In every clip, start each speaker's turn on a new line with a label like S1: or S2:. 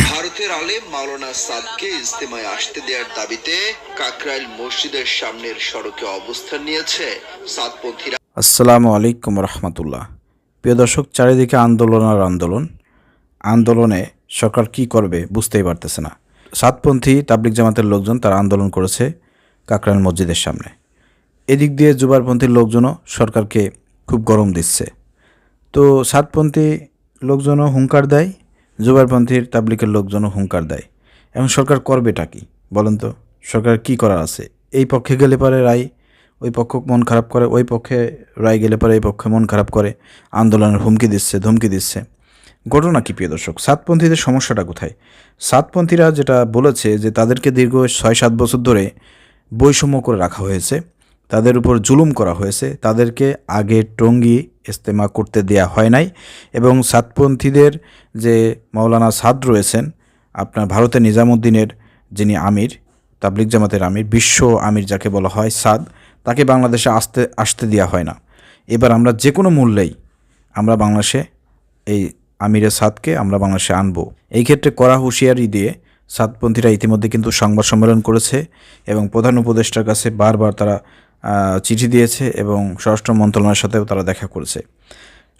S1: ভারতের আলেম মাওলানা সাদকে ইস্তেমায় আসতে দেওয়ার দাবিতে কাকরাইল মসজিদের সামনের সড়কে অবস্থান নিয়েছে সাদপন্থীরা
S2: আসসালামু আলাইকুম রহমতুল্লাহ। প্রিয় দর্শক, চারিদিকে আন্দোলন আর আন্দোলন। আন্দোলনে সরকার কি করবে বুঝতেই পারতেছে না। সাতপন্থী তাবলিক জামাতের লোকজন তারা আন্দোলন করেছে কাকরাইল মসজিদের সামনে। এদিক দিয়ে জুবারপন্থীর লোকজনও সরকারকে খুব গরম দিচ্ছে। তো সাতপন্থী লোকজনও হুঙ্কার দেয় জুবারপন্থীর তাবলিকের লোকজনও হুঙ্কার দেয়। এবং সরকার করবেটা কি? বলেন তো, সরকার কি করার আছে? এই পক্ষে গেলে পারে রায়, ওই পক্ষ মন খারাপ করে, ওই পক্ষে রায় গেলে পরে, এই পক্ষে মন খারাপ করে। আন্দোলনের হুমকি দিচ্ছে, ধমকি দিচ্ছে। ঘটনা কি, প্রিয় দর্শক? সাতপন্থীদের সমস্যাটা কোথায়? সাতপন্থীরা যেটা বলেছে যে, তাদেরকে দীর্ঘ ছয় সাত বছর ধরে বৈষম্য করে রাখা হয়েছে। তাদের উপর জুলুম করা হয়েছে। তাদেরকে আগে টঙ্গি ইস্তেমা করতে দেয়া হয় নাই এবং সাতপন্থীদের যে মৌলানা সাদ রয়েছেন, আপনার ভারতের নিজামুদ্দিনের যিনি আমির তাবলিক জামাতের আমির, বিশ্ব আমির যাকে বলা হয় সাদ, তাকে বাংলাদেশে আসতে আসতে দেওয়া হয় না। এবার আমরা যে কোনো মূল্যেই আমরা বাংলাদেশে এই আমিরের সাদকে আমরা বাংলাদেশে আনব। এই ক্ষেত্রে কড়া হুঁশিয়ারি দিয়ে সাতপন্থীরা ইতিমধ্যে কিন্তু সংবাদ সম্মেলন করেছে এবং প্রধান উপদেষ্টার কাছে বারবার তারা চিঠি দিয়েছে এবং স্বরাষ্ট্র মন্ত্রণালয়ের সাথেও তারা দেখা করেছে।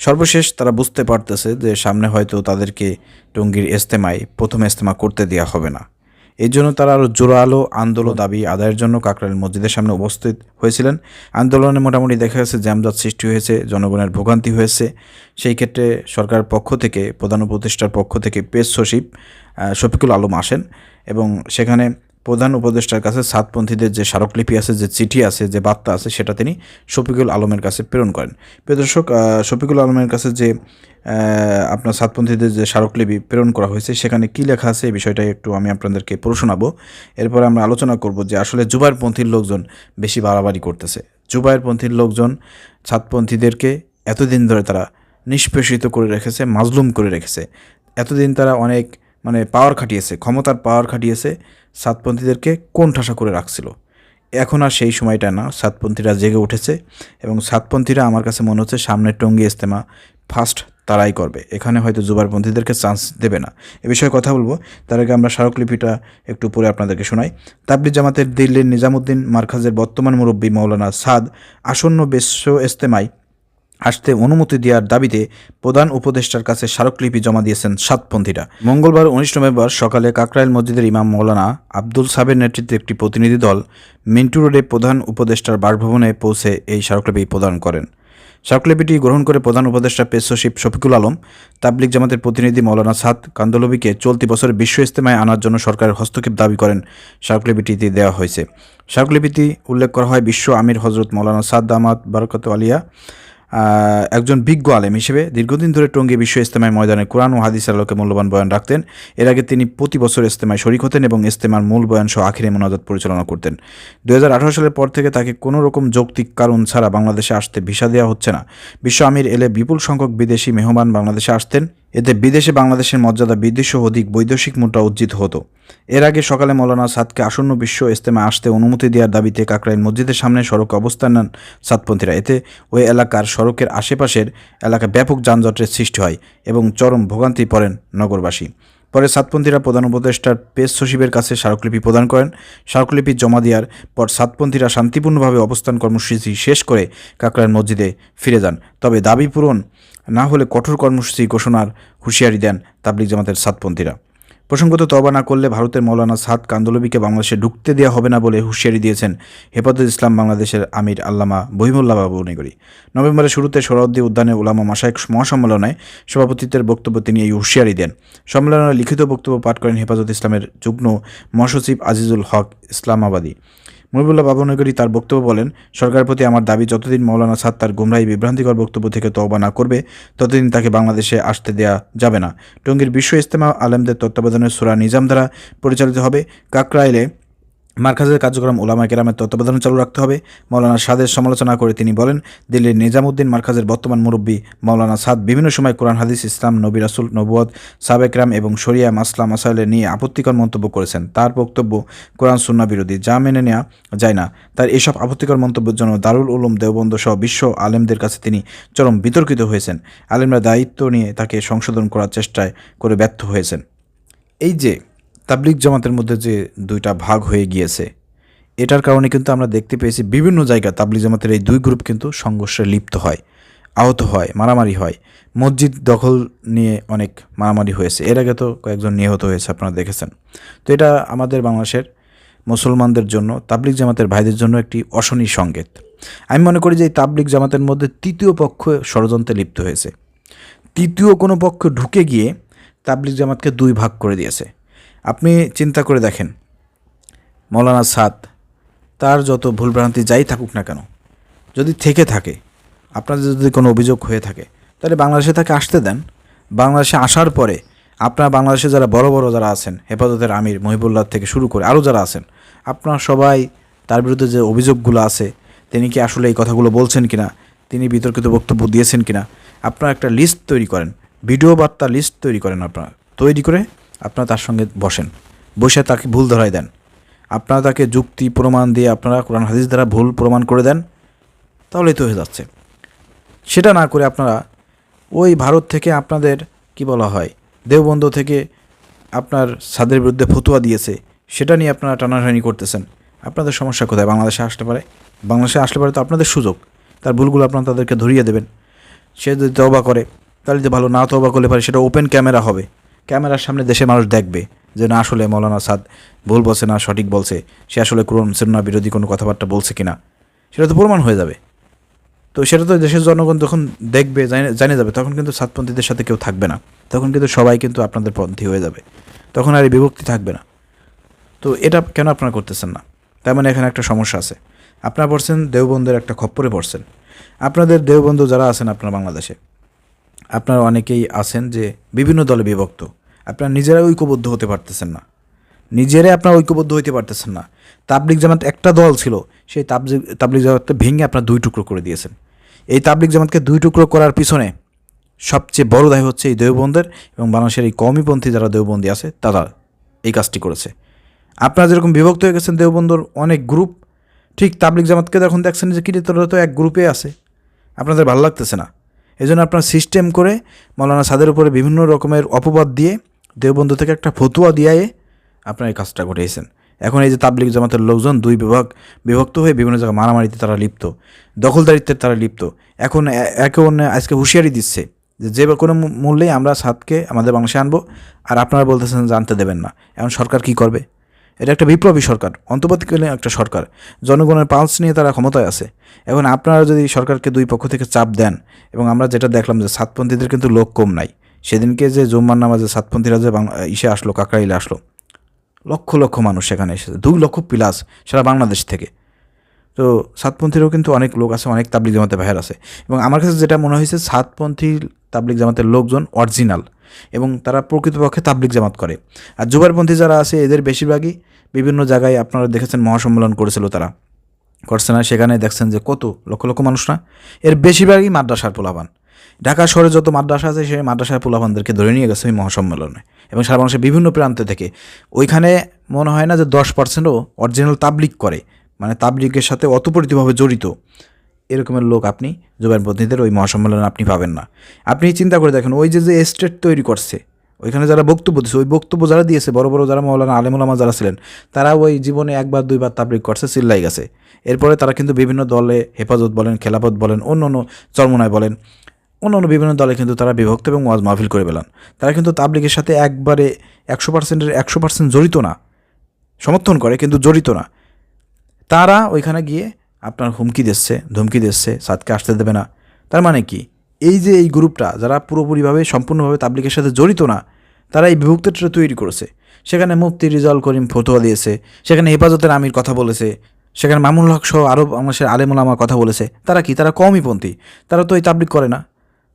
S2: সর্বশেষ তারা বুঝতে পারতেছে যে সামনে হয়তো তাদেরকে টঙ্গীর ইস্তেমায় প্রথম ইস্তেমা করতে দেওয়া হবে না। এই জন্য তারা আরও জোরালো আন্দোলন দাবি আদায়ের জন্য কাকরাইল মসজিদের সামনে উপস্থিত হয়েছিলেন। আন্দোলনে মোটামুটি দেখা গেছে জ্যামজাত সৃষ্টি হয়েছে, জনগণের ভোগান্তি হয়েছে। সেই ক্ষেত্রে সরকারের পক্ষ থেকে, প্রধান উপদেষ্টার পক্ষ থেকে পেশ সচিব শফিকুল আলম আসেন এবং সেখানে প্রধান উপদেষ্টার কাছে সাতপন্থীদের যে স্মারকলিপি আছে, যে চিঠি আছে, যে বার্তা আছে, সেটা তিনি শফিকুল আলমের কাছে প্রেরণ করেন। প্রিয় দর্শক শফিকুল আলমের কাছে যে আপনার সাতপন্থীদের যে স্মারকলিপি প্রেরণ করা হয়েছে, সেখানে কী লেখা আছে এই বিষয়টা একটু আমি আপনাদেরকে পড়ে শোনাবো। এরপরে আমরা আলোচনা করব যে আসলে জুবাইরপন্থীর লোকজন বেশি বাড়াবাড়ি করতেছে। জুবাইরপন্থীর লোকজন সাতপন্থীদেরকে এতদিন ধরে তারা নিষ্পেষিত করে রেখেছে, মাজলুম করে রেখেছে। এতদিন তারা অনেক মানে পাওয়ার খাটিয়েছে, ক্ষমতার পাওয়ার খাটিয়েছে। সাতপন্থীদেরকে কোণঠাসা করে রাখছিল? এখন আর সেই সময়টা না। সাতপন্থীরা জেগে উঠেছে এবং সাতপন্থীরা আমার কাছে মনে হচ্ছে সামনের টঙ্গি ইস্তেমা ফার্স্ট তারাই করবে। এখানে হয়তো জুবারপন্থীদেরকে চান্স দেবে না। এ বিষয়ে কথা বলব। তার আগে আমরা স্মারকলিপিটা একটু পরে আপনাদেরকে শোনাই। তাবলিগ জামাতের দিল্লির নিজামুদ্দিন মার্কাজের বর্তমান মুরব্বী মৌলানা সাদ আসন্ন বিশ্ব ইস্তেমায় আসতে অনুমতি দেওয়ার দাবিতে প্রধান উপদেষ্টার কাছে স্মারকলিপি জমা দিয়েছেন সাতপন্থীরা। মঙ্গলবার উনিশ নভেম্বর সকালে কাকরাইল মসজিদের ইমাম মৌলানা আব্দুল সাবের নেতৃত্বে একটি প্রতিনিধি দল মিন্টু রোডে প্রধান উপদেষ্টার বাসভবনে পৌঁছে এই স্মারকলিপি প্রদান করেন। স্মারকলিপিটি গ্রহণ করে প্রধান উপদেষ্টা পেশ শফিকুল আলম তাবলিক জামাতের প্রতিনিধি মৌলানা সাদ কান্দলবিকে চলতি বছরের বিশ্ব ইস্তেমায় আনার জন্য সরকারের হস্তক্ষেপ দাবি করেন। স্মারকলিপিটিতে দেওয়া হয়েছে। স্মারকলিপিটি উল্লেখ করা হয় বিশ্ব আমির হজরত মৌলানা সাদ দামাত বারকত আলিয়া একজন বিজ্ঞ আলেম হিসেবে দীর্ঘদিন ধরে টঙ্গী বিশ্ব ইস্তেমায় ময়দানে কোরআন ও হাদিস আলোকে মূল্যবান বয়ান রাখতেন। এর আগে তিনি প্রতি বছর ইস্তেমায় শরিক হতেন এবং ইস্তেমার মূল বয়ান সহ আখিরে মোনাজাত পরিচালনা করতেন। দু হাজার আঠারো সালের পর থেকে তাকে কোনো রকম যৌক্তিক কারণ ছাড়া বাংলাদেশে আসতে ভিসা দেওয়া হচ্ছে না। বিশ্ব আমির এলে বিপুল সংখ্যক বিদেশি মেহমান বাংলাদেশে আসতেন। এতে বিদেশে বাংলাদেশের মর্যাদা বৃদ্ধি সহ অধিক বৈদেশিক মুদ্রা উজ্জিত হতো। এর আগে সকালে মৌলানা সাদকে আসন্ন বিশ্ব ইস্তেমায় আসতে অনুমতি দেওয়ার দাবিতে কাকরাইল মসজিদের সামনে সড়কে অবস্থান নেন সাতপন্থীরা। এতে ওই এলাকার সড়কের আশেপাশের এলাকা ব্যাপক যানজটের সৃষ্টি হয় এবং চরম ভোগান্তি পড়েন নগরবাসী। পরে সাতপন্থীরা প্রধান উপদেষ্টার পেশ সচিবের কাছে স্মারকলিপি প্রদান করেন। স্মারকলিপি জমা দেওয়ার পর সাতপন্থীরা শান্তিপূর্ণভাবে অবস্থান কর্মসূচি শেষ করে কাকরাইল মসজিদে ফিরে যান। তবে দাবি পূরণ না হলে কঠোর কর্মসূচি ঘোষণার হুঁশিয়ারি দেন তাবলিক জামাতের সাতপন্থীরা। প্রসঙ্গত তবা না করলে ভারতের মৌলানা সাদ কান্দলবিকে বাংলাদেশে ঢুকতে দেওয়া হবে না বলে হুঁশিয়ারি দিয়েছেন হেফাজত ইসলাম বাংলাদেশের আমির আল্লামা বহিমুল্লাহ বাবু নিগরি। নভেম্বরের শুরুতে সোহরাউদ্দি উদ্যানে উলামা মাসায়ক মহাসম্মেলনে সভাপতিত্বের বক্তব্য তিনি এই হুঁশিয়ারি দেন। সম্মেলনে লিখিত বক্তব্য পাঠ করেন হেফাজত ইসলামের যুগ্ম মহাসচিব আজিজুল হক ইসলামাবাদী। মহিবুল্লাহ বাবুনগরী তার বক্তব্য বলেন সরকার প্রতি আমার দাবি, যতদিন মৌলানা সাদ তার গুমরাহী বিভ্রান্তিকর বক্তব্য থেকে তওবা না করবে, ততদিন তাকে বাংলাদেশে আসতে দেয়া যাবে না। টঙ্গীর বিশ্ব ইস্তেমা আলেমদের তত্ত্বাবধানে সুরা নিজাম দ্বারা পরিচালিত হবে কাকরাইলে মার্কাজের কার্যক্রম ওলামা কেরামের তত্ত্বাবধানে চালু রাখতে হবে। মৌলানা সাদের সমালোচনা করে তিনি বলেন, দিল্লির নিজামুদ্দিন মার্কাজের বর্তমান মুরব্বী মৌলানা সাদ বিভিন্ন সময় কোরআন, হাদিস, ইসলাম, নবী রাসুল নবুয়ত সাবেকরাম এবং শরিয়া, মাসলা, মাসাইলে নিয়ে আপত্তিকর মন্তব্য করেছেন। তার বক্তব্য কোরআন সুন্না বিরোধী, যা মেনে নেওয়া যায় না। তার এসব আপত্তিকর মন্তব্যের জন্য দারুল উলুম দেওবন্দ সহ বিশ্ব আলেমদের কাছে তিনি চরম বিতর্কিত হয়েছেন। আলেমরা দায়িত্ব নিয়ে তাকে সংশোধন করার চেষ্টায় করে ব্যর্থ হয়েছেন। এই যে তাবলিগ জামাতের মধ্যে যে দুইটা ভাগ হয়ে গিয়েছে, এটার কারণে কিন্তু আমরা দেখতে পেয়েছি বিভিন্ন জায়গায় তাবলিগ জামাতের এই দুই গ্রুপ কিন্তু সংঘর্ষে লিপ্ত হয়, আহত হয়, মারামারি হয়। মসজিদ দখল নিয়ে অনেক মারামারি হয়েছে। এর আগে তো কয়েকজন নিহত হয়েছে, আপনারা দেখেছেন। তো এটা আমাদের বাংলাদেশের মুসলমানদের জন্য, তাবলিগ জামাতের ভাইদের জন্য একটি অশনি সংকেত। আমি মনে করি যে এই তাবলিগ জামাতের মধ্যে তৃতীয় পক্ষ ষড়যন্ত্রে লিপ্ত হয়েছে। তৃতীয় কোনো পক্ষ ঢুকে গিয়ে তাবলিগ জামাতকে দুই ভাগ করে দিয়েছে। আপনি চিন্তা করে দেখেন। মৌলানা সাদ, তার যত ভুলভ্রান্তি যাই থাকুক না কেন, যদি থেকে থাকে, আপনাদের যদি কোনো অভিযোগ হয়ে থাকে, তাহলে বাংলাদেশে তাকে আসতে দেন। বাংলাদেশে আসার পরে আপনার বাংলাদেশে যারা বড় বড় যারা আছেন, হেফাজতের আমির মহিবুল্লাহ থেকে শুরু করে আরও যারা আছেন, আপনার সবাই তার বিরুদ্ধে যে অভিযোগগুলো আছে, তিনি কি আসলে এই কথাগুলো বলছেন কিনা, তিনি বিতর্কিত বক্তব্য দিয়েছেন কিনা, আপনারা একটা লিস্ট তৈরি করেন ভিডিও বার্তা লিস্ট তৈরি করেন আপনারা, তৈরি করে আপনারা তার সঙ্গে বসেন। বসে তাকে ভুল ধরাই দেন। আপনারা তাকে যুক্তি প্রমাণ দিয়ে আপনারা কোরআন হাদিস দ্বারা ভুল প্রমাণ করে দেন, তাহলেই তো হয়ে যাচ্ছে। সেটা না করে আপনারা ওই ভারত থেকে আপনাদের কি বলা হয় দেওবন্ধ থেকে আপনার সাদের বিরুদ্ধে ফতুয়া দিয়েছে, সেটা নিয়ে আপনারা টানাটানি করতেছেন। আপনাদের সমস্যা কোথায়? বাংলাদেশে আসতে পারে? বাংলাদেশে আসতে পারে তো আপনাদের সুযোগ। তার ভুলগুলো আপনারা তাদেরকে ধরিয়ে দেবেন। সে যদি তবা করে, তাহলে যে ভালো। না তবা করলে পারে সেটা ওপেন ক্যামেরা হবে। ক্যামেরার সামনে দেশের মানুষ দেখবে যে না, আসলে মৌলানা সাদ ভুল বলছে না, সঠিক বলছে, সে আসলে কোরআন সুন্নাহ বিরোধী কোনো কথাবার্তা বলছে কিনা, সেটা তো প্রমাণ হয়ে যাবে। তো সেটা তো দেশের জনগণ যখন দেখবে, জানে যাবে, তখন কিন্তু সাতপন্থীদের সাথে কেউ থাকবে না। তখন কিন্তু সবাই কিন্তু আপনাদের পন্থী হয়ে যাবে। তখন আর এই বিভক্তি থাকবে না। তো এটা কেন আপনারা করতেছেন না? তার মানে এখানে একটা সমস্যা আছে। আপনারা পড়ছেন দেওবন্ধের একটা খপ্পরে পড়ছেন। আপনাদের দেওবন্ধু যারা আছেন আপনার বাংলাদেশে আপনারা অনেকেই আছেন যে বিভিন্ন দলে বিভক্ত। আপনারা নিজেরা ঐক্যবদ্ধ হতে পারতেছেন না। নিজেরাই আপনারা ঐক্যবদ্ধ হইতে পারতেছেন না। তাবলিক জামাত একটা দল ছিল, সেই তাবলিক তাবলিক জামাতকে ভেঙে আপনারা দুই টুকরো করে দিয়েছেন। এই তাবলিক জামাতকে দুই টুকরো করার পিছনে সবচেয়ে বড় দায় হচ্ছে এই দেওবন্দের এবং বাংলাদেশের এই কমিপন্থী যারা দেওবন্দি আছে, তারা এই কাজটি করেছে। আপনারা যেরকম বিভক্ত হয়ে গেছেন দেওবন্দর অনেক গ্রুপ, ঠিক তাবলিক জামাতকে এখন দেখছেন যে কিরে তোরা তো এক গ্রুপে আছে, আপনাদের ভালো লাগতেছে না। এই জন্য আপনার সিস্টেম করে মৌলানা সাদের উপরে বিভিন্ন রকমের অপবাদ দিয়ে দেওবন্ধু থেকে একটা ফতুয়া দিয়ে আপনার এই কাজটা ঘটিয়েছেন। এখন এই যে তাবলিগ জামাতের লোকজন দুই বিভাগ বিভক্ত হয়ে বিভিন্ন জায়গায় মারামারিতে তারা লিপ্ত দখলদারিত্বের তারা লিপ্ত। এখন একে অন্য আজকে হুঁশিয়ারি দিচ্ছে যে যে কোনো মূল্যেই আমরা সাতকে আমাদের বাংলাদেশে আনব, আর আপনারা বলতেছেন জানতে দেবেন না। এখন সরকার কি করবে? এটা একটা বিপ্লবী সরকার, অন্তর্বর্তীকালীন একটা সরকার। জনগণের পালস নিয়ে তারা ক্ষমতায় আছে। এখন আপনারা যদি সরকারকে দুই পক্ষ থেকে চাপ দেন, এবং আমরা যেটা দেখলাম যে সাতপন্থীদের কিন্তু লোক কম নাই। সেদিনকে যে জুম্মার নামাজে সাতপন্থীরা যে ইসে আসলো, কাকরাইলে আসলো, লক্ষ লক্ষ মানুষ সেখানে এসেছে, দুই লক্ষ প্লাস সারা বাংলাদেশ থেকে। তো সাতপন্থীরও কিন্তু অনেক লোক আছে, অনেক তাবলিক জামাতে বাহির আছে। এবং আমার কাছে যেটা মনে হয়েছে, সাতপন্থী তাবলিক জামাতের লোকজন অরিজিনাল এবং তারা প্রকৃতপক্ষে তাবলিক জামাত করে। আর জুবারপন্থী যারা আছে, এদের বেশিরভাগই বিভিন্ন জায়গায় আপনারা দেখেছেন মহাসম্মেলন করেছিল তারা। করছে না সেখানে দেখছেন যে কত লক্ষ লক্ষ মানুষ না? এর বেশিরভাগই মাদ্রাসার পোলাপান। ঢাকা শহরে যত মাদ্রাসা আছে, সেই মাদ্রাসার পোলাপানদেরকে ধরে নিয়ে গেছে ওই মহাসম্মেলনে। এবং সারা মানুষের বিভিন্ন প্রান্ত থেকে। ওইখানে মনে হয় না যে দশ পার্সেন্টও অরিজিনাল তাবলিক করে। মানে তাবলিকের সাথে অতপরিতভাবে জড়িত। এরকমের লোক আপনি জুবাইর প্রতিনিধিদের ওই মহাসম্মেলনে আপনি পাবেন না। আপনি চিন্তা করে দেখেন, ওই যে যে এস্টেট তৈরি করছে, ওইখানে যারা বক্তব্য দিচ্ছে ওই বক্তব্য যারা দিয়েছে, বড় বড় যারা মৌলানা আলেমুলামা যারা ছিলেন, তারা ওই জীবনে একবার, দুইবার তাবলিক করছে, চিল্লাই গেছে। এরপরে তারা কিন্তু বিভিন্ন দলে হেফাজত বলেন, খেলাফত বলেন, অন্য অন্য চরমনায় বলেন, অন্য অন্য বিভিন্ন দলে কিন্তু তারা বিভক্ত এবং ওয়াজ মাহফিল করে পেলান তারা কিন্তু তাবলিগের সাথে একবারে একশো পার্সেন্টের একশো পার্সেন্ট জড়িত না, সমর্থন করে, কিন্তু জড়িত না। তারা ওইখানে গিয়ে আপনার হুমকি দিচ্ছে, ধমকি দিচ্ছে সাদকে আসতে দেবে না। তার মানে কি? এই যে এই গ্রুপটা, যারা পুরোপুরিভাবে, সম্পূর্ণভাবে তাবলিকের সাথে জড়িত না, তারা এই বিভক্তটা তৈরি করেছে। সেখানে মুফতি রিজাল করিম ফতোয়া দিয়েছে, সেখানে হেফাজতের আমির কথা বলেছে, সেখানে মামুল হক সহ আরও বাংলাদেশের আলেমুল আমার কথা বলেছে। তারা কি? তারা কমইপন্থী তারা তো এই তাবলিক করে না।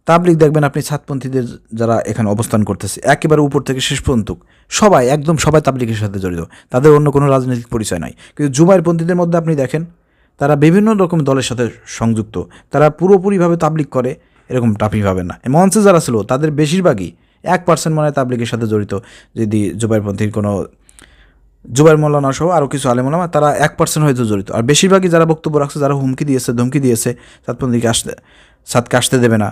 S2: তাবলিক দেখবেন আপনি ছাতপন্থীদের যারা এখানে অবস্থান করতেছে, একেবারে উপর থেকে শেষ পর্যন্ত। সবাই, একদম সবাই তাবলিকের সাথে জড়িত। তাদের অন্য কোনো রাজনৈতিক পরিচয় নাই। কিন্তু জুবাইরপন্থীদের মধ্যে আপনি দেখেন তারা বিভিন্ন রকম দলের সাথে সংযুক্ত। তারা পুরোপুরিভাবে তাবলিক করে, এরকম পাবেন না। মঞ্চে যারা ছিল, তাদের বেশিরভাগই এক পার্সেন্ট মনে তাবলিকের সাথে জড়িত। যদি জুবাইরপন্থীর কোনো জুবাইর মোল্লানা সহ আরও কিছু আলেমুলামা তারা এক পার্সেন্ট হয়তো জড়িত। আর বেশিরভাগই যারা বক্তব্য রাখছে, যারা হুমকি দিয়েছে, ধমকি দিয়েছে সাতপন্থীকে আসতে, সাতকে আসতে দেবে না।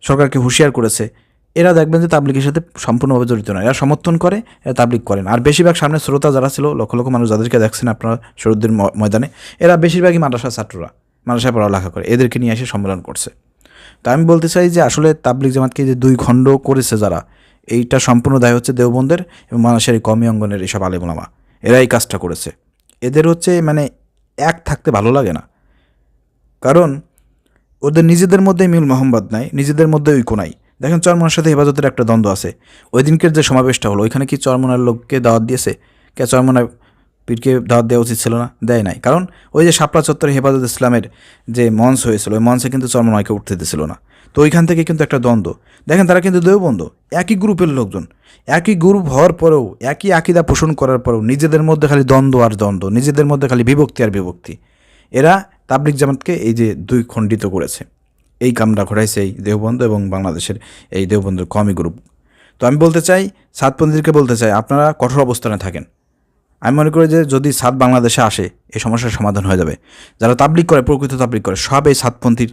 S2: সরকারকে হুঁশিয়ার করেছে। এরা দেখবেন যে তাবলিকের সাথে সম্পূর্ণভাবে জড়িত নয়। এরা সমর্থন করে, এরা তাবলিক করেন আর বেশিরভাগ সামনে শ্রোতা যারা ছিল, লক্ষ লক্ষ মানুষ যাদেরকে দেখছেন আপনারা শরীরদের ময়দানে, এরা বেশিরভাগই মাদ্রাসা ছাত্ররা, মাদ্রাসায় পড়ালেখা করে, এদেরকে নিয়ে এসে সম্মেলন করছে। তা আমি বলতে চাই যে আসলে তাবলিক জামাতকে যে দুই খণ্ড করেছে যারা, এইটা সম্পূর্ণ দায় হচ্ছে দেওবন্দের এবং মানুষের এই কমি অঙ্গনের এইসব আলেমুলামা। এরা এই কাজটা করেছে। এদের হচ্ছে মানে এক থাকতে ভালো লাগে না। কারণ ওদের নিজেদের মধ্যে মিল মোহাম্মদ নাই, নিজেদের মধ্যে ঐক্য নাই। দেখেন চরমনার সাথে হেফাজতের একটা দ্বন্দ্ব আছে। ওই দিনকের যে সমাবেশটা হলো, ওইখানে কি চরমনার লোককে দাওয়াত দিয়েছে? কে চরমনার পীরকে দাওয়াত দেওয়া উচিত ছিল না? দেয় নাই। কারণ ওই যে শাপলা চত্বরে হেফাজত ইসলামের যে মঞ্চ হয়েছিল, ওই মঞ্চে কিন্তু চরমনায়কে উঠতে দিয়েছিল না। তো ওইখান থেকে কিন্তু একটা দ্বন্দ্ব। দেখেন তারা কিন্তু দেওবন্ধ একই গ্রুপের লোকজন। একই গ্রুপ হওয়ার পরেও, একই আকিদা পোষণ করার পরেও নিজেদের মধ্যে খালি দ্বন্দ্ব আর দ্বন্দ্ব, নিজেদের মধ্যে খালি বিভক্তি আর বিভক্তি। এরা তাবলিক জামাতকে এই যে দুই খণ্ডিত করেছে। এই কামটা ঘটাইছে এই দেওবন্ধ এবং বাংলাদেশের এই দেহবন্ধুর কমি গ্রুপ। তো আমি বলতে চাই সাতপন্থীদেরকে বলতে চাই, আপনারা কঠোর অবস্থানে থাকেন। আমি মনে করি যে যদি সাত বাংলাদেশে আসে, এই সমস্যার সমাধান হয়ে যাবে। যারা তাবলিক করে, প্রকৃত তাবলিক করে, সব এই সাতপন্থীর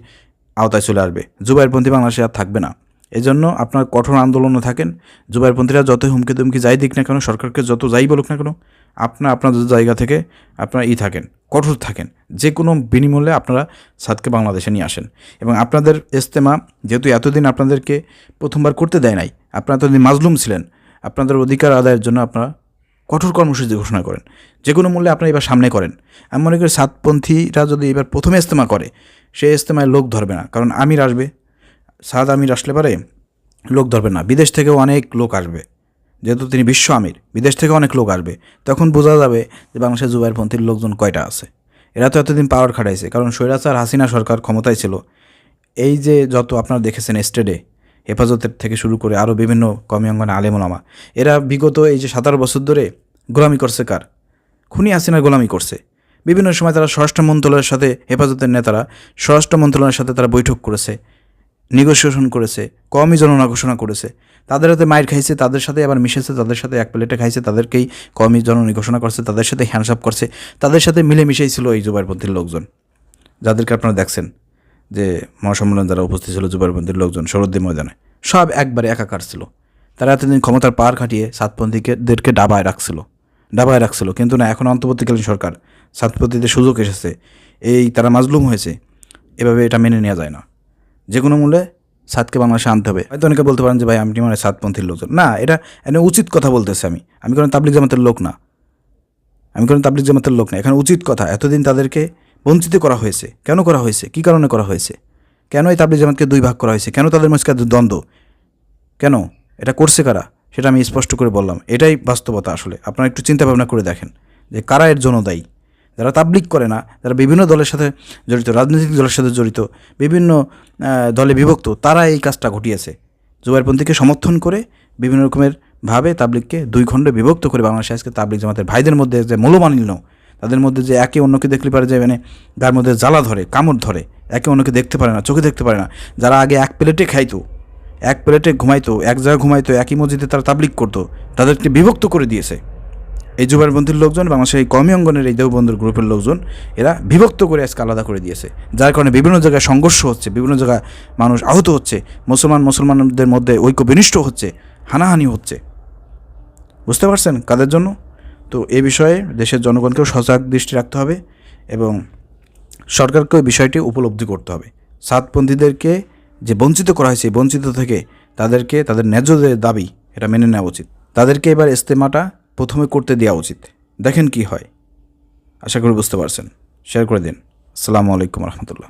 S2: আওতায় চলে আসবে। জুবাইরপন্থী বাংলাদেশে আর থাকবে না। এই জন্য আপনার কঠোর আন্দোলনে থাকেন। জুবাইরপন্থীরা যতই হুমকি তুমকি যাই দিক না কেন, সরকারকে যত যাই বলুক না কেন আপনার আপনার জায়গা থেকে আপনারা ই থাকেন, কঠোর থাকেন। যে কোনো বিনিমূল্যে আপনারা সাদকে বাংলাদেশে নিয়ে আসেন। এবং আপনাদের ইস্তেমা যেহেতু এতদিন আপনাদেরকে প্রথমবার করতে দেয় নাই, আপনারা এতদিন মাজলুম ছিলেন, আপনাদের অধিকার আদায়ের জন্য আপনারা কঠোর কর্মসূচি ঘোষণা করেন। যে কোনো মূল্যে আপনারা এবার সামনে করেন। আমি মনে করি সাতপন্থীরা যদি এবার প্রথমে ইস্তেমা করে সেই ইস্তেমায় লোক ধরবে না। কারণ আমির আসবে সাদ আমির আসলে পারে লোক ধরবে না। বিদেশ থেকেও অনেক লোক আসবে। যেহেতু তিনি বিশ্ব আমির, বিদেশ থেকে অনেক লোক আসবে। তখন বোঝা যাবে যে বাংলাদেশের জুবাইরপন্থীর লোকজন কয়টা আছে। এরা তো এতদিন পাওয়ার খাটাইছে, কারণ স্বৈরাচার হাসিনা সরকার ক্ষমতায় ছিল। এই যে যত আপনারা দেখেছেন স্টেডে হেফাজতের থেকে শুরু করে আরও বিভিন্ন কমি অঙ্গনে আলেমুলামা, এরা বিগত এই যে সাতারো বছর ধরে গোলামি করছে কার? খুনি হাসিনার গোলামি করছে। বিভিন্ন সময় তারা স্বরাষ্ট্র মন্ত্রণালয়ের সাথে হেফাজতের নেতারা, স্বরাষ্ট্র মন্ত্রণালয়ের সাথে তারা বৈঠক করেছে। নেগোসিয়েশন করেছে, কমই জননা ঘোষণা করেছে। তাদের হাতে মায়ের খাইছে, তাদের সাথে আবার মিশেছে, তাদের সাথে এক প্লেটে খাইছে, তাদেরকেই কমই জননী ঘোষণা করছে, তাদের সাথে হ্যান্ডসাপ করছে, তাদের সাথে মিলেমিশেই ছিল এই জুবাইরপন্থীর লোকজন। যাদেরকে আপনারা দেখছেন, যে মহাসম্মেলন যারা উপস্থিত ছিল জুবাইরপন্থীর লোকজন, শরদ্দি ময়দানে, সব একবারে একাকার ছিল। তারা এতদিন ক্ষমতার পার খাটিয়ে সাতপন্থীদেরকে ডাবায় রাখছিল ডাবায় রাখছিল, কিন্তু না, এখন অন্তর্বর্তীকালীন সরকার সাতপন্থীদের সুযোগ এসেছে, এই তারা মাজলুম হয়েছে, এভাবে এটা মেনে নেওয়া যায় না। যে কোনো মূল্যে সাতকে বাংলাদেশে আনতে হবে। হয়তো অনেকে বলতে পারেন যে, ভাই, আমি মানে সাতপন্থীর লোকজন। না, এটা এনে উচিত কথা বলতেছে আমি। আমি কোনো তাবলিক জামাতের লোক না। আমি কোনো তাবলিক জামাতের লোক না। এখানে উচিত কথা, এতদিন তাদেরকে বঞ্চিত করা হয়েছে। কেন করা হয়েছে? কী কারণে করা হয়েছে? কেন এই তাবলিক জামাতকে দুই ভাগ করা হয়েছে? কেন তাদের মাঝখানে দ্বন্দ্ব? কেন? এটা করছে কারা? সেটা আমি স্পষ্ট করে বললাম। এটাই বাস্তবতা আসলে। আপনারা একটু চিন্তা ভাবনা করে দেখেন যে কারা এর জন্য দায়ী যারা তাবলিক করে না, যারা বিভিন্ন দলের সাথে জড়িত, রাজনৈতিক দলের সাথে জড়িত, বিভিন্ন দলে বিভক্ত, তারা এই কাজটা ঘটিয়েছে। জুবাইরপন্থীকে সমর্থন করে বিভিন্ন রকমের ভাবে তাবলিককে দুই খণ্ডে বিভক্ত করে বাংলাদেশে আজকে তাবলিক জামাতের ভাইদের মধ্যে যে মূল্যমানিন্য তাদের মধ্যে যে একে অন্যকে দেখলে পারে যে মানে গার মধ্যে জ্বালা ধরে, কামড় ধরে, একে অন্যকে দেখতে পারে না, চোখে দেখতে পারে না। যারা আগে এক প্লেটে খাইতো, এক প্লেটে ঘুমাইতো, এক জায়গায় ঘুমাইতো, একই মসজিদে তারা তাবলিক করতো, তাদেরকে বিভক্ত করে দিয়েছে। এই জুবাইরপন্থীর লোকজন, বাংলাদেশের এই কমি অঙ্গনের এই দেওবন্ধুর গ্রুপের লোকজন, এরা বিভক্ত করে আজকে আলাদা করে দিয়েছে। যার কারণে বিভিন্ন জায়গায় সংঘর্ষ হচ্ছে, বিভিন্ন জায়গায় মানুষ আহত হচ্ছে, মুসলমান, মুসলমানদের মধ্যে ঐক্য বিনিষ্ট হচ্ছে, হানাহানি হচ্ছে। বুঝতে পারছেন কাদের জন্য? তো এ বিষয়ে দেশের জনগণকেও সজাগ দৃষ্টি রাখতে হবে এবং সরকারকেও বিষয়টি উপলব্ধি করতে হবে। সাতপন্থীদেরকে যে বঞ্চিত করা হয়েছে বঞ্চিত থেকে তাদেরকে, তাদের ন্যায্য দাবি, এটা মেনে নেওয়া উচিত। তাদেরকে এবার ইস্তেমাটা প্রথমে করতে দেওয়া উচিত। দেখেন কি হয়। আশা করি বুঝতে পারছেন। শেয়ার করে দিন। আসসালামু আলাইকুম রহমতুল্লাহ।